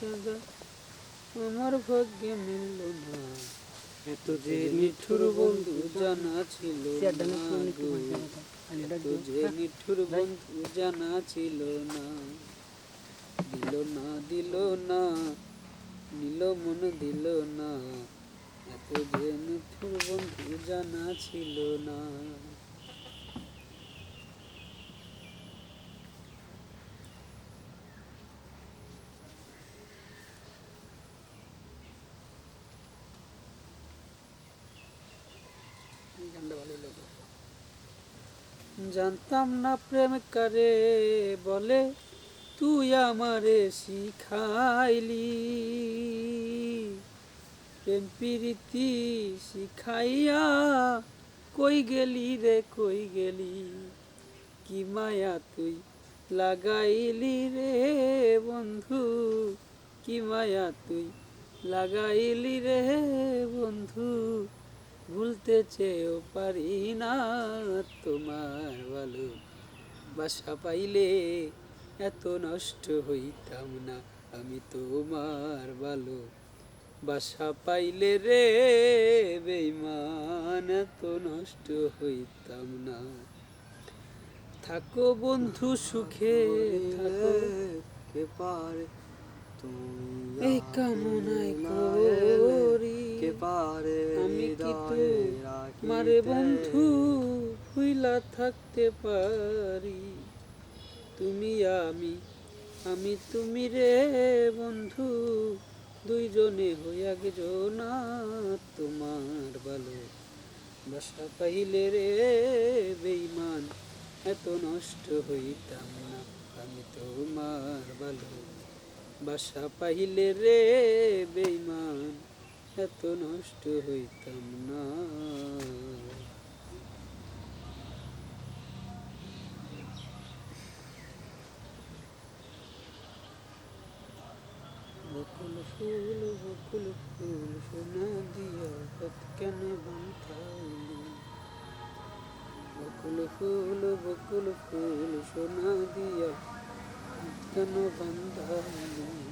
সাদা আমার ভাগ্যে মিলল না। এত যে নিঠুর বন্ধু জানা ছিল না গো। এত যে নিঠুর বন্ধু জানা ছিল না। দিল না দিল না নিল মন দিল না। এত যে নিঠুর বন্ধু জানা ছিল না। জানতাম না প্রেম করে বলে, তুই আমারে শিখাইলি। প্রেম প্রীতি শিখাইয়া কই গেলি রে, কই গেলি? কি মায়া তুই লাগাইলি রে বন্ধু? কি মায়া তুই লাগাইলি রে বন্ধু? ভুলতে চেয়েও পারি না তোমার বাসা পাইলে এত নষ্ট হইতাম না। আমি তোমার ভালো বাসা পাইলে রে বেইমান এত নষ্ট হইতাম না। থাকো বন্ধু সুখে থাকো। কে পারে এই কামনাই করি কে পারে আমি কি হৃদয়ে মারে বন্ধু হইলা থাকতে পারি? তুমি আমি আমি তুমি রে বন্ধু দুইজনে হইয়া গেছো না তোমার ভালো বাসা পাইলে রে বেইমান এত নষ্ট হইতাম না আমি তোমার ভালো বাসা পাইলে রে বেইমান এত নষ্ট হইতাম না। বকুল ফুল বকুল ফুল সোনা দিয়া কেন বান্ধাইলি বকুল ফুল বকুল ফুল সোনা দিয়া কেন বান্ধাইলি